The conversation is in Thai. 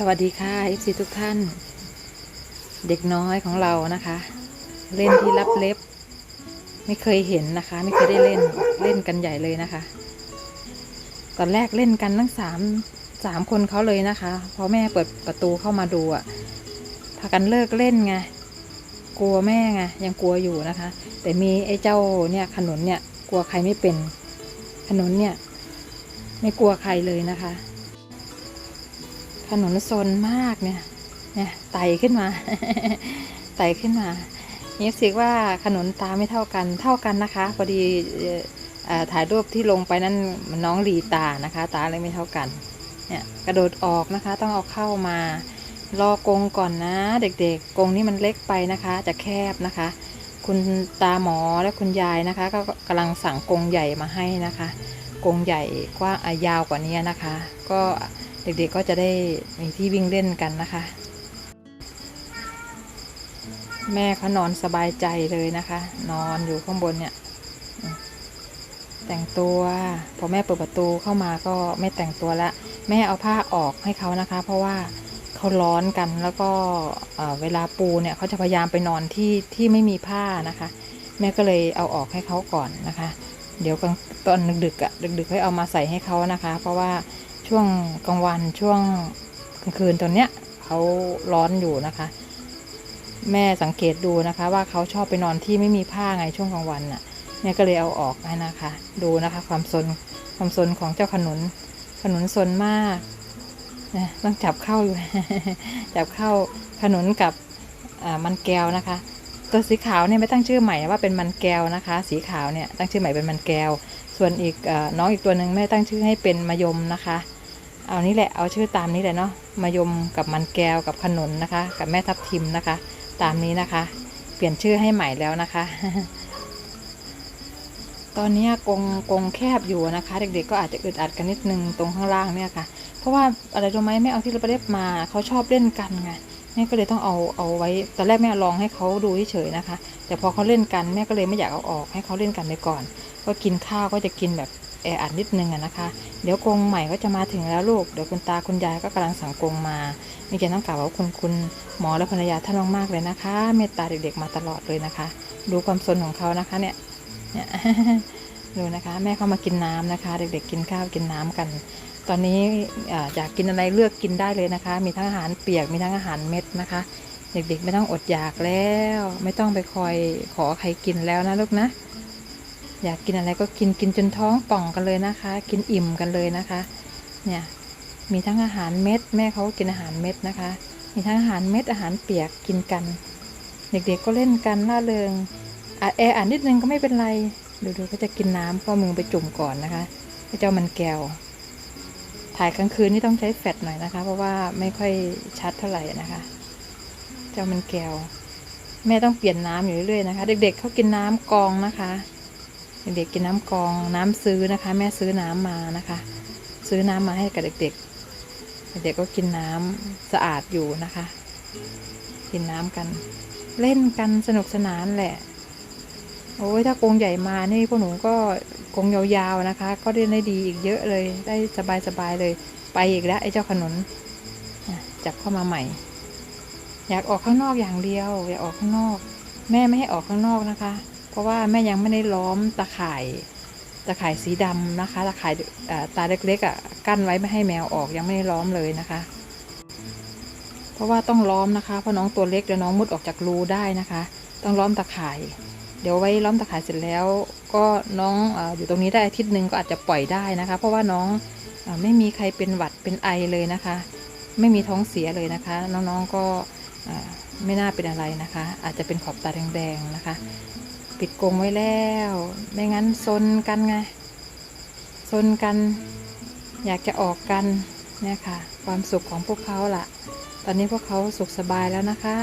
สวัสดีค่ะ FC ทุกท่าน เด็กน้อยของเรานะคะ เล่นที่รับเล็บ ไม่เคยเห็นนะคะ ไม่เคยได้เล่นเล่นกันใหญ่เลยนะคะ ตอนแรกเล่นกันทั้งสามสามคนเขาเลยนะคะพอแม่เปิดประตูเข้ามาดูอะพากันเลิกเล่นไงกลัวแม่ไงยังกลัวอยู่นะคะ แต่มีไอ้เจ้าเนี่ยขนุนเนี่ยกลัวใครไม่เป็นขนุนเนี่ย ไม่กลัวใครเลยนะคะ ขนุนโซนมากเนี่ยเนี่ยไต่ขึ้นมา ไต่ขึ้นมานี่สิว่าขนุนตาไม่เท่ากันเท่ากันนะคะพอดีถ่ายรูปที่ลงไปนั่นน้องหลีตานะคะ ตาเลยไม่เท่ากันเนี่ยกระโดดออกนะคะ ต้องเอาเข้ามารอกรงก่อนนะ เด็กๆกรงนี้มันเล็กไปนะคะ จะแคบนะคะ คุณตาหมอและคุณยายนะคะ ก็กำลังสั่งกรงใหญ่มาให้นะคะกรงใหญ่กว้างยาวกว่านี้นะคะ ก็ เด็กๆก็จะได้มีที่วิ่งเล่นกันนะคะ แม่เขานอนสบายใจเลยนะคะ นอนอยู่ข้างบนเนี่ย แต่งตัวพอแม่เปิดประตูเข้ามาก็ไม่แต่งตัวละ แม่เอาผ้าออกให้เขานะคะ เพราะว่าเขาร้อนกันแล้วก็เวลาปูเนี่ยเขาจะพยายามไปนอนที่ที่ไม่มีผ้านะคะ แม่ก็เลยเอาออกให้เขาก่อนนะคะ เดี๋ยวตอนดึกๆอะ่ะดึกๆให้เอามาใส่ให้เขานะคะ เพราะว่า ช่วงกลางวันช่วงกลางคืนตอนเนี้ยเขาร้อนอยู่นะคะ แม่สังเกตดูนะคะ ว่าเขาชอบไปนอนที่ไม่มีผ้าไงช่วงกลางวันน่ะแม่ยก็เลยเอาออกให้นะคะ ดูนะคะ ความซนความซนของเจ้าขนุน ขนุนซนมากนะต้องจับเข้าอยู่จับเข้าขนุนกับมันแก้วนะคะ ตัวสีขาวเนี่ยไม่ตั้งชื่อใหม่ว่าเป็นมันแก้วนะคะ สีขาวเนี่ยตั้งชื่อใหม่เป็นมันแก้ว ส่วนอีกอน้องอีกตัวหนึ่งแม่ตั้งชื่อให้เป็นมะยมนะคะ เอานี่แหละเอาชื่อตามนี้แหละเนาะมะยมกับมันแก้วกับขนุนนะคะ กับแม่ทับทิมนะคะ ตามนี้นะคะ เปลี่ยนชื่อให้ใหม่แล้วนะคะ ตอนนี้กรงกงแคบอยู่นะคะ เด็กๆก็อาจจะอึดอัดกันนิดนึงตรงข้างล่างเนี่ยค่ะ เพราะว่าอะไรรู้ไหมแม่เอาที่เราไปเล็บมาเขาชอบเล่นกันไงแม่ก็เลยต้องเอาเอาไว้ตอนแรกแม่ลองให้เขาดูเฉยๆนะคะ แต่พอเขาเล่นกันแม่ก็เลยไม่อยากเอาออกให้เขาเล่นกันไปก่อน ก็กินข้าวก็จะกินแบบ แออัดนิดนึงอะนะคะ เดี๋ยวกรงใหม่ก็จะมาถึงแล้วลูก เดี๋ยวคุณตาคุณยายก็กำลังสั่งกรงมามีเกณฑ์ต้องกล่าวว่าคุณคุณหมอและภรรยาท่านมากๆเลยนะคะ เมตตาเด็กๆมาตลอดเลยนะคะ ดูความสนของเขานะคะเนี่ยเนี่ยดูนะคะ แม่เข้ามากินน้ำนะคะ เด็กๆกินข้าวกินน้ำกัน ตอนนี้อยากกินอะไรเลือกกินได้เลยนะคะ มีทั้งอาหารเปียกมีทั้งอาหารเม็ดนะคะ เด็กๆไม่ต้องอดอยากแล้ว ไม่ต้องไปคอยขอใครกินแล้วนะลูกนะ อยากกินอะไรก็กินกินจนท้องป่องกันเลยนะคะ กินอิ่มกันเลยนะคะ เนี่ยมีทั้งอาหารเม็ด แม่เขาก็กินอาหารเม็ดนะคะ มีทั้งอาหารเม็ดอาหารเปียกกินกัน เด็กๆก็เล่นกันล่าเริงอะแออ่านนิดนึงก็ไม่เป็นไรดูๆก็จะกินน้ำก็มือไปจุ่มก่อนนะคะเจ้ามันแก้วถ่ายกลางคืนนี่ต้องใช้แฟลชหน่อยนะคะ เพราะว่าไม่ค่อยชัดเท่าไหร่นะคะ เจ้ามันแก้วแม่ต้องเปลี่ยนน้ำอยู่เรื่อยๆนะคะ เด็กๆเขากินน้ำกองนะคะ เด็กๆกินน้ำกองน้ำซื้อนะคะ แม่ซื้อน้ำมานะคะ ซื้อน้ำมาให้กับเด็กๆ เด็กก็กินน้ำสะอาดอยู่นะคะ กินน้ำกัน เล่นกันสนุกสนานแหละ โอ้ยถ้ากรงใหญ่มานี่พวกหนูก็กรงยาวๆนะคะ ก็ได้ได้ดีอีกเยอะเลยได้สบายๆเลย ไปอีกแล้วไอ้เจ้าขนุนจับเข้ามาใหม่ อยากออกข้างนอกอย่างเดียว อยากออกข้างนอก แม่ไม่ให้ออกข้างนอกนะคะ ราะว่าแม่ยังไม่ได้ล้อมตะข่ายตะข่ายสีดำนะคะตะข่ายตาเล็กๆอะกั้นไว้ไม่ให้แมวออกยังไม่ได้ล้อมเลยนะคะ เพราะว่าต้องล้อมนะคะเพราะน้องตัวเล็กเดี๋ยวน้องมุดออกจากรูได้นะคะ ต้องล้อมตะข่าย เดี๋ยวไว้ล้อมตะข่ายเสร็จแล้ว ก็น้องออยู่ตรงนี้ได้อาทิตย์หนึ่งก็อาจจะปล่อยได้นะคะ เพราะว่าน้องอไม่มีใครเป็นหวัดเป็นไอเลยนะคะ ไม่มีท้องเสียเลยนะคะ น้องๆก็ไม่น่าเป็นอะไรนะคะ อาจจะเป็นขอบตาแดงๆนะคะ ปิดกรงไว้แล้ว ไม่งั้นซนกันไงซนกัน อยากจะออกกันเนี่ยค่ะ ความสุขของพวกเขาล่ะ ตอนนี้พวกเขาสุขสบายแล้วนะคะ